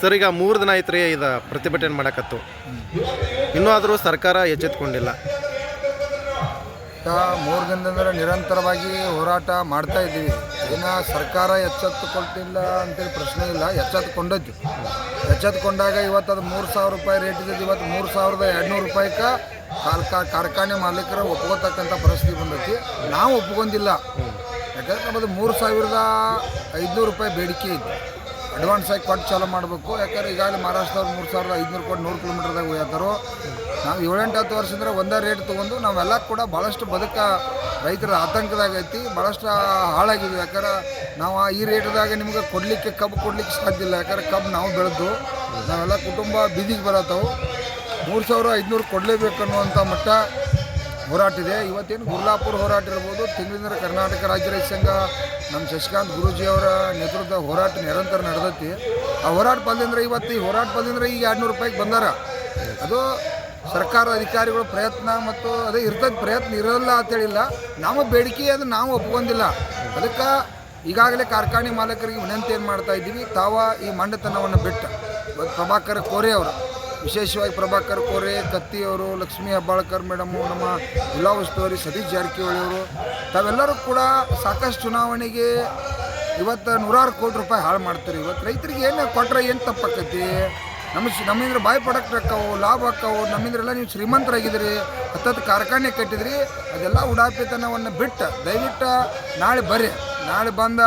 Sir, ಈಗ ಮೂರು ದಿನ ಐತ್ರಿ ಇದು ಪ್ರತಿಭಟನೆ ಮಾಡಕತ್ತು. ಇನ್ನೂ ಆದರೂ ಸರ್ಕಾರ ಎಚ್ಚೆತ್ಕೊಂಡಿಲ್ಲ. ಮೂರು ದಿನದಿಂದ ನಿರಂತರವಾಗಿ ಹೋರಾಟ ಮಾಡ್ತಾ ಇದ್ದೀವಿ. ಏನ ಸರ್ಕಾರ ಎಚ್ಚೆತ್ತುಕೊಳ್ತಿಲ್ಲ ಅಂತೇಳಿ ಪ್ರಶ್ನೆ ಇಲ್ಲ ಎಚ್ಚೆತ್ತುಕೊಂಡದ್ದು ಎಚ್ಚೆತ್ತುಕೊಂಡಾಗ ಇವತ್ತು ಅದು ಮೂರು ಸಾವಿರ ರೂಪಾಯಿ ರೇಟ್ ಇದ್ದಿದ್ದು ಇವತ್ತು ಮೂರು ಸಾವಿರದ ಎರಡುನೂರು ರೂಪಾಯಿಗೆ ಕಾರ್ಖಾ ಕಾರ್ಖಾನೆ ಮಾಲೀಕರ ಒಪ್ಕೋತಕ್ಕಂಥ ಪರಿಸ್ಥಿತಿ ಬಂದೈತಿ. ನಾವು ಒಪ್ಕೊಂಡಿಲ್ಲ. ಯಾಕಂದ್ರೆ ನಮ್ಮದು ಮೂರು ಸಾವಿರದ ಐದುನೂರು ರೂಪಾಯಿ ಬೇಡಿಕೆ ಇತ್ತು ಅಡ್ವಾನ್ಸ್ ಆಗಿ ಕೊಟ್ಟು ಚಾಲೂ ಮಾಡಬೇಕು. ಯಾಕಂದ್ರೆ ಈಗಾಗಲೇ ಮಹಾರಾಷ್ಟ್ರದವ್ರು ಮೂರು ಸಾವಿರದ ಐದುನೂರು ಕೊಟ್ಟು ನೂರು ಕಿಲೋಮೀಟರ್ದಾಗ ಹೋಗ್ತಾರೋ ನಾವು ಏಳೆಂಟು, ಹತ್ತು ವರ್ಷದಿಂದ ಒಂದೇ ರೇಟ್ ತೊಗೊಂಡು ನಾವೆಲ್ಲ ಕೂಡ ಭಾಳಷ್ಟು ಬದುಕ ರೈತರ ಆತಂಕದಾಗ ಐತಿ ಭಾಳಷ್ಟು ಹಾಳಾಗಿದ್ವಿ ಯಾಕಂದ್ರೆ ನಾವು ಈ ರೇಟ್ದಾಗ ನಿಮ್ಗೆ ಕೊಡಲಿಕ್ಕೆ ಕಬ್ಬು ಕೊಡಲಿಕ್ಕೆ ಸಾಧ್ಯ ಇಲ್ಲ. ಯಾಕಂದ್ರೆ ಕಬ್ಬು ನಾವು ಬೆಳೆದು ನಾವೆಲ್ಲ ಕುಟುಂಬ ಬೀದಿಗೆ ಬರತ್ತವು. ಮೂರು ಸಾವಿರ ಐದುನೂರು ಕೊಡಲೇಬೇಕು ಅನ್ನುವಂಥ ಮಟ್ಟ ಹೋರಾಟ ಇದೆ. ಇವತ್ತೇನು ಗುರ್ಲಾಪುರ ಹೋರಾಟ ಇರ್ಬೋದು ತಿಂಗಳಿಂದ ಕರ್ನಾಟಕ ರಾಜ್ಯ ರೈತ ಸಂಘ, ನಮ್ಮ ಶಶಿಕಾಂತ್ ಗುರೂಜಿಯವರ ನೇತೃತ್ವದ ಹೋರಾಟ ನಿರಂತರ ನಡೆದೈತಿ. ಆ ಹೋರಾಟ ಬಂದಿಂದ್ರೆ ಇವತ್ತು ಈ ಹೋರಾಟ ಬಂದಿಂದ್ರೆ ಈಗ ಎರಡುನೂರು ರೂಪಾಯಿಗೆ ಬಂದಾರ. ಅದು ಸರ್ಕಾರ ಅಧಿಕಾರಿಗಳ ಪ್ರಯತ್ನ ಮತ್ತು ಅದೇ ಇರ್ತದ ಪ್ರಯತ್ನ ಇರೋಲ್ಲ ಅಂತೇಳಿಲ್ಲ ನಮ್ಮ ಬೇಡಿಕೆ ಅದು ನಾವು ಒಪ್ಕೊಂಡಿಲ್ಲ. ಅದಕ್ಕೆ ಈಗಾಗಲೇ ಕಾರ್ಖಾನೆ ಮಾಲೀಕರಿಗೆ ವಿನಂತಿ ಏನು ಮಾಡ್ತಾ ಇದ್ದೀವಿ, ತಾವ ಈ ಮಂಡತನವನ್ನು ಬಿಟ್ಟು. ಪ್ರಭಾಕರ್ ಕೋರೆ ಅವರು ವಿಶೇಷವಾಗಿ ಪ್ರಭಾಕರ್ ಕೋರೆ ಕತ್ತಿಯವರು ಲಕ್ಷ್ಮೀ ಹೆಬ್ಬಾಳ್ಕರ್ ಮೇಡಮು, ನಮ್ಮ ಜಿಲ್ಲಾ ಉಸ್ತುವಾರಿ ಸತೀಶ್ ಜಾರಕಿಹೊಳಿ ಅವರು, ತಾವೆಲ್ಲರೂ ಕೂಡ ಸಾಕಷ್ಟು ಚುನಾವಣೆಗೆ ಇವತ್ತು ನೂರಾರು ಕೋಟಿ ರೂಪಾಯಿ ಹಾಳು ಮಾಡ್ತಾರೆ. ಇವತ್ತು ರೈತರಿಗೆ ಏನು ಕೊಟ್ಟರೆ ಏನು ತಪ್ಪಾಕೈತಿ ನಮ್ಮ ನಮ್ಮಿಂದ್ರೆ ಬಾಯ್ ಪ್ರಾಡಕ್ಟ್ ಹಾಕವು, ಲಾಭ ಹಾಕವು, ನಮ್ಮಿಂದ್ರೆಲ್ಲ ನೀವು ಶ್ರೀಮಂತರಾಗಿದ್ದೀರಿ, ಹತ್ತತ್ತು ಕಾರ್ಖಾನೆ ಕಟ್ಟಿದ್ರಿ, ಅದೆಲ್ಲ ಉಡಾಪಿತನವನ್ನು ಬಿಟ್ಟು, ದಯವಿಟ್ಟು ನಾಳೆ ಬರ್ರಿ. ನಾಳೆ ಬಂದ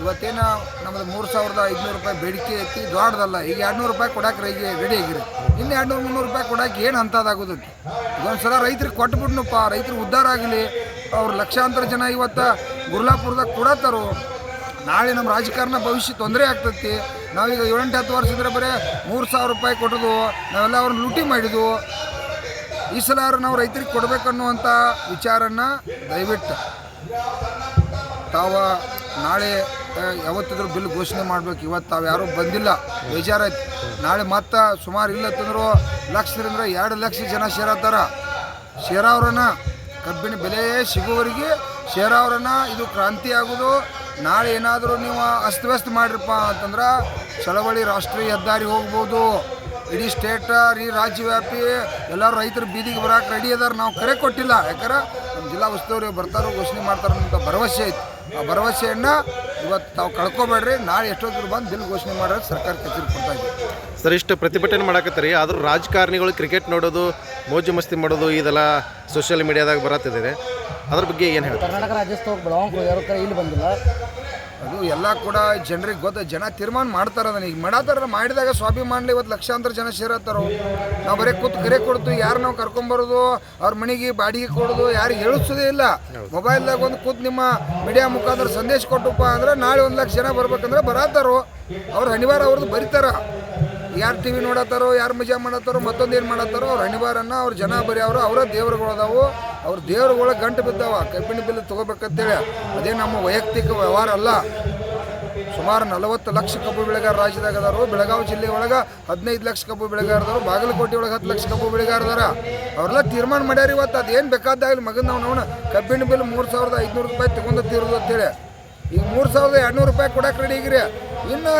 ಇವತ್ತೇನ ನಮ್ಮದು ಮೂರು ಸಾವಿರದ ಐದುನೂರು ರೂಪಾಯಿ ಬೇಡಿಕೆ ಐತಿ, ದೊಡ್ಡದಲ್ಲ. ಈಗ ಎರಡುನೂರು ರೂಪಾಯಿ ಕೊಡಕ್ಕೆ ರೈಗೆ ರೆಡಿ ಆಗಿರಿ ಇನ್ನು ಎರಡುನೂರು ಮುನ್ನೂರು ರೂಪಾಯಿ ಕೊಡಕ್ಕೆ ಏನು ಅಂಥದ್ದಾಗೋದು ಇದೊಂದು ಸಲ ರೈತರಿಗೆ ಕೊಟ್ಬಿಟ್ನಪ್ಪ, ರೈತರು ಉದ್ಧಾರ ಆಗಲಿ. ಅವ್ರು ಲಕ್ಷಾಂತರ ಜನ ಇವತ್ತು ಗುರ್ಲಾಪುರದಾಗ ಕೊಡತ್ತಾರೋ ನಾಳೆ ನಮ್ಮ ರಾಜಕಾರಣ ಭವಿಷ್ಯ ತೊಂದರೆ ಆಗ್ತೈತಿ. ನಾವೀಗ ಏಳೆಂಟು, ಹತ್ತು ವರ್ಷ ಇದ್ರೆ ಬರೀ ಮೂರು ಸಾವಿರ ರೂಪಾಯಿ ಕೊಟ್ಟದು ನಾವೆಲ್ಲ ಅವ್ರನ್ನ ಲೂಟಿ ಮಾಡಿದ್ವು ಈ ಸಲ ಅವ್ರು ನಾವು ರೈತರಿಗೆ ಕೊಡಬೇಕನ್ನುವಂಥ ವಿಚಾರನ ದಯವಿಟ್ಟು ತಾವ ನಾಳೆ ಯಾವತ್ತಿದ್ರು ಬಿಲ್ ಘೋಷಣೆ ಮಾಡ್ಬೇಕು. ಇವತ್ತು ತಾವು ಯಾರೂ ಬಂದಿಲ್ಲ. ಬೇಜಾರಾಯ್ತು. ನಾಳೆ ಮತ್ತೆ ಸುಮಾರು ಇಲ್ಲತ್ತಂದ್ರು ಲಕ್ಷದಿಂದ ಎರಡು ಲಕ್ಷ ಜನ ಸೇರತ್ತಾರ ಸೇರಾವ್ರನ್ನ ಕಬ್ಬಿಣ ಬೆಲೆ ಸಿಗುವವರಿಗೆ ಸೇರಾವ್ರನ್ನ ಇದು ಕ್ರಾಂತಿ ಆಗೋದು. ನಾಳೆ ಏನಾದರೂ ನೀವು ಅಸ್ತವ್ಯಸ್ತ ಮಾಡಿರಪ್ಪ ಅಂತಂದ್ರೆ ಚಳವಳಿ ರಾಷ್ಟ್ರೀಯ ಹೆದ್ದಾರಿ ಹೋಗ್ಬೋದು. ಇಡೀ ಸ್ಟೇಟ್ ಈ ರಾಜ್ಯವ್ಯಾಪಿ ಎಲ್ಲರೂ ರೈತರು ಬೀದಿಗೆ ಬರೋಕೆ ರೆಡಿ ಅದಾರ. ನಾವು ಕರೆ ಕೊಟ್ಟಿಲ್ಲ. ಯಾಕಂದ್ರೆ ನಮ್ಮ ಜಿಲ್ಲಾ ಉಸ್ತುವಾರಿ ಬರ್ತಾರೋ ಘೋಷಣೆ ಮಾಡ್ತಾರೋ ಅಂತ ಭರವಸೆ ಐತಿ. ಆ ಭರವಸೆಯನ್ನು ಇವತ್ತು ತಾವು ಕಳ್ಕೊಬೇಡ್ರಿ ನಾಳೆ ಎಷ್ಟೊತ್ತಿಗೆ ಬಂದು ಬಿಲ್ ಘೋಷಣೆ ಮಾಡೋದು ಸರ್ಕಾರ ಕಚೇರಿ ಕೊಡ್ತಾ ಇದೆ. ಸರ್ ಇಷ್ಟು ಪ್ರತಿಭಟನೆ ಮಾಡಾಕತ್ತೀರಿ ಆದರೂ ರಾಜಕಾರಣಿಗಳು ಕ್ರಿಕೆಟ್ ನೋಡೋದು ಮೋಜು ಮಸ್ತಿ ಮಾಡೋದು ಇದೆಲ್ಲ ಸೋಷಿಯಲ್ ಮೀಡಿಯಾದಾಗ ಬರತ್ತಿದೆ. ಅದ್ರ ಬಗ್ಗೆ ಏನು ಹೇಳ್ತಾರೆ? ಕರ್ನಾಟಕ ರಾಜ್ಯೋತ್ಸವಕ್ಕೆ ಬೆಳಗಾವಿ ಯಾರು ಕರೆ ಇಲ್ಲಿ ಬಂದಿಲ್ಲ. ಅದು ಎಲ್ಲ ಕೂಡ ಜನರಿಗೆ ಗೊತ್ತ. ಜನ ತೀರ್ಮಾನ ಮಾಡ್ತಾರ ಅದನ್ನ. ಈಗ ಮಾಡತ್ತಾರ ಮಾಡಿದಾಗ ಸ್ವಾಭಿಮಾನಲಿ ಇವತ್ತು ಲಕ್ಷಾಂತರ ಜನ ಸೇರತ್ತಾರೋ ನಾವು ಬರೀ ಕೂತು ಕರೆ ಕೊಡ್ತು. ಯಾರು ನಾವು ಕರ್ಕೊಂಬರೋದು ಅವ್ರ ಮನೆಗೆ ಬಾಡಿಗೆ ಕೊಡೋದು? ಯಾರಿಗೆ ಹೇಳಿಸೋದೇ ಇಲ್ಲ. ಮೊಬೈಲ್ದಾಗ ಒಂದು ಕೂತು ನಿಮ್ಮ ಮೀಡಿಯಾ ಮುಖಾಂತರ ಸಂದೇಶ ಕೊಟ್ಟಪ್ಪ ಅಂದ್ರೆ ನಾಳೆ ಒಂದು ಲಕ್ಷ ಜನ ಬರ್ಬೇಕಂದ್ರೆ ಬರತ್ತಾರೋ? ಅವ್ರು ಅನಿವಾರ್ಯ ಅವ್ರದ್ದು ಬರೀತಾರ. ಯಾರು ಟಿ ವಿ ನೋಡತ್ತಾರೋ, ಯಾರು ಮಜಾ ಮಾಡತ್ತಾರೋ, ಮತ್ತೊಂದು ಏನು ಮಾಡತ್ತಾರೋ, ಅವ್ರು ಅವ್ರ ಜನ ಬರೀ ಅವರು, ಅವರ ದೇವ್ರುಗಳು ಅದಾವು. ಅವ್ರ ದೇವ್ರುಗಳ ಗಂಟು ಬಿದ್ದಾವ. ಕಬ್ಬಿಣ ಬಿಲ್ ತೊಗೋಬೇಕಂತೇಳಿ. ಅದೇ ನಮ್ಮ ವೈಯಕ್ತಿಕ ವ್ಯವಹಾರ ಅಲ್ಲ. ಸುಮಾರು ನಲವತ್ತು ಲಕ್ಷ ಕಬ್ಬು ಬೆಳೆಗಾರ ರಾಜ್ಯದಾಗ ಅದಾರು. ಬೆಳಗಾವಿ ಜಿಲ್ಲೆ ಒಳಗೆ ಹದಿನೈದು ಲಕ್ಷ ಕಬ್ಬು ಬೆಳೆಗಾರದವರು ಬಾಗಲಕೋಟೆ ಒಳಗೆ ಹತ್ತು ಲಕ್ಷ ಕಬ್ಬು ಬೆಳೆಗಾರದಾರ ಅವರೆಲ್ಲ ತೀರ್ಮಾನ ಮಾಡ್ಯಾರ ಇವತ್ತು. ಅದೇನು ಬೇಕಾದಾಗಲಿ ಮಗನ ನಾವು ನೋಡ. ಕಬ್ಬಿಣ ಬಿಲ್ ಮೂರು ಸಾವಿರದ ಐದುನೂರು ರೂಪಾಯಿ ತಗೊಂಡು ತೀರೋದು ಅಂತೇಳಿ. ಈಗ ಮೂರು ಸಾವಿರದ ಎರಡುನೂರು ರೂಪಾಯಿ ಕೊಡಕ್ಕೆ ರೆಡಿ ಆಗಿರಿ ಇನ್ನು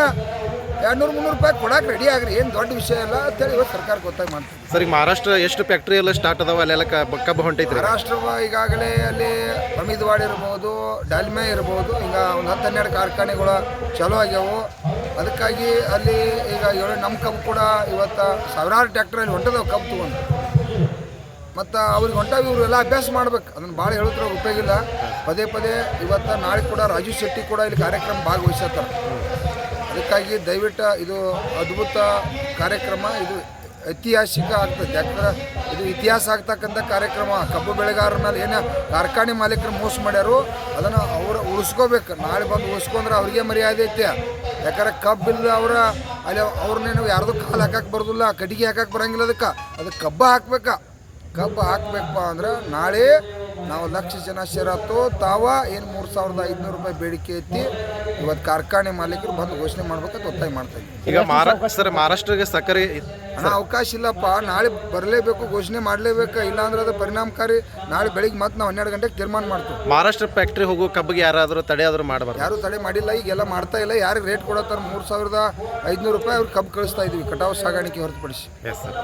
ಎರಡುನೂರು ಮುನ್ನೂರು ರೂಪಾಯಿ ಕೊಡಕ್ಕೆ ರೆಡಿ ಆಗ್ರಿ. ಏನು ದೊಡ್ಡ ವಿಷಯ ಇಲ್ಲ ಅಂತೇಳಿ ಇವತ್ತು ಸರ್ಕಾರ ಗೊತ್ತಾಗಿ ಮಾಡ್ತೀವಿ ಸರ್ ಈಗ ಮಹಾರಾಷ್ಟ್ರ ಎಷ್ಟು ಫ್ಯಾಕ್ಟ್ರಿ ಎಲ್ಲ ಸ್ಟಾರ್ಟ್ ಅದಾವ? ಅಲ್ಲೆಲ್ಲ ಕ- ಕಬ್ಬು ಹೊಂಟೈತ್ರಿ. ಮಹಾರಾಷ್ಟ್ರ ಈಗಾಗಲೇ ಅಲ್ಲಿ ಅಮಿದ್ವಾಡ್ ಇರ್ಬೋದು ಡಾಲ್ಮೆ ಇರ್ಬೋದು ಈಗ ಒಂದು ಹತ್ತು ಹನ್ನೆರಡು ಕಾರ್ಖಾನೆಗಳು ಚಾಲೂ ಆಗ್ಯಾವು. ಅದಕ್ಕಾಗಿ ಅಲ್ಲಿ ಈಗ ಏಳು ನಮ್ಮ ಕಬ್ಬು ಕೂಡ ಇವತ್ತು ಸಾವಿರಾರು ಟ್ಯಾಕ್ಟ್ರಲ್ಲಿ ಹೊಂಟದವು ಕಬ್ಬು ತೊಗೊಂಡು. ಮತ್ತು ಅವ್ರಿಗೆ ಹೊಂಟಾಗ ಇವರು ಎಲ್ಲ ಅಭ್ಯಾಸ ಮಾಡ್ಬೇಕು. ಅದನ್ನು ಭಾಳ ಹೇಳಿದ್ರೆ ಉಪಯೋಗ ಇಲ್ಲ. ಪದೇ ಪದೇ ಇವತ್ತು ನಾಳೆ ಕೂಡ ರಾಜು ಶೆಟ್ಟಿ ಕೂಡ ಇಲ್ಲಿ ಕಾರ್ಯಕ್ರಮ ಭಾಗವಹಿಸತ್ತಾರೆ ಅದಕ್ಕಾಗಿ ದಯವಿಟ್ಟು ಇದು ಅದ್ಭುತ ಕಾರ್ಯಕ್ರಮ, ಇದು ಐತಿಹಾಸಿಕ ಆಗ್ತದೆ. ಯಾಕಂದ್ರೆ ಇದು ಇತಿಹಾಸ ಆಗ್ತಕ್ಕಂಥ ಕಾರ್ಯಕ್ರಮ. ಕಬ್ಬು ಬೆಳೆಗಾರರ ಮೇಲೆ ಏನು ಕಾರ್ಖಾನೆ ಮಾಲೀಕರು ಮೋಸ ಮಾಡ್ಯಾರು ಅದನ್ನು ಅವರು ಉಳಿಸ್ಕೋಬೇಕು. ನಾಳೆ ಬಂದು ಉಳಿಸ್ಕೊಂಡ್ರೆ ಅವ್ರಿಗೆ ಮರ್ಯಾದೆ ಐತೆ. ಯಾಕಂದ್ರೆ ಕಬ್ಬಿಲ್ಲ ಅವರ ಅಲ್ಲಿ ಅವ್ರನ್ನೇನು ಯಾರ್ದು ಕಾಲು ಹಾಕಕ್ಕೆ ಬರೋದಿಲ್ಲ, ಕಟ್ಟಿಗೆ ಹಾಕಕ್ಕೆ ಬರಂಗಿಲ್ಲ ಅದಕ್ಕೆ. ಅದು ಕಬ್ಬ ಹಾಕ್ಬೇಕಾ? ಕಬ್ಬು ಹಾಕ್ಬೇಕಪ್ಪ ಅಂದ್ರೆ ನಾಳೆ ನಾವು ಲಕ್ಷ ಜನ ಸೇರತ್ತು ತಾವ ಏನು ಮೂರು ಸಾವಿರದ ಐದುನೂರು ರೂಪಾಯಿ ಬೇಡಿಕೆ ಐತಿ. ಇವತ್ತು ಕಾರ್ಖಾನೆ ಮಾಲೀಕರು ಬಂದು ಘೋಷಣೆ ಮಾಡ್ಬೇಕಂತ ಒತ್ತಾಯ ಮಾಡ್ತಾ ಇದ್ದೀವಿ ಈಗ ಮಹಾರಾ ಸರ್ ಮಹಾರಾಷ್ಟ್ರಗೆ ಸಕ್ಕರೆ ಹಣ ಅವಕಾಶ ಇಲ್ಲಪ್ಪ. ನಾಳೆ ಬರಲೇಬೇಕು ಘೋಷಣೆ ಮಾಡಲೇಬೇಕು? ಇಲ್ಲಾಂದ್ರೆ ಅದು ಪರಿಣಾಮಕಾರಿ. ನಾಳೆ ಬೆಳಿಗ್ಗೆ ಮತ್ತೆ ನಾವು ಹನ್ನೆರಡು ಗಂಟೆಗೆ ತೀರ್ಮಾನ ಮಾಡ್ತೀವಿ. ಮಹಾರಾಷ್ಟ್ರ ಫ್ಯಾಕ್ಟ್ರಿ ಹೋಗೋ ಕಬ್ಬಿಗೆ ಯಾರಾದರೂ ತಡೆ ಆದರೂ ಮಾಡಬಾರ್ದು. ಯಾರು ತಡೆ ಮಾಡಿಲ್ಲ ಈಗೆಲ್ಲ ಮಾಡ್ತಾ ಇಲ್ಲ. ಯಾರಿಗೆ ರೇಟ್ ಕೊಡತ್ತಾರ? ಮೂರು ಸಾವಿರದ ಐದುನೂರು ರೂಪಾಯಿ ಅವ್ರಿಗೆ ಕಬ್ಬು ಕಳಿಸ್ತಾ ಇದ್ದೀವಿ ಕಟಾವು ಸಾಗಾಣಿಕೆ ಹೊರತುಪಡಿಸಿ. Yes sir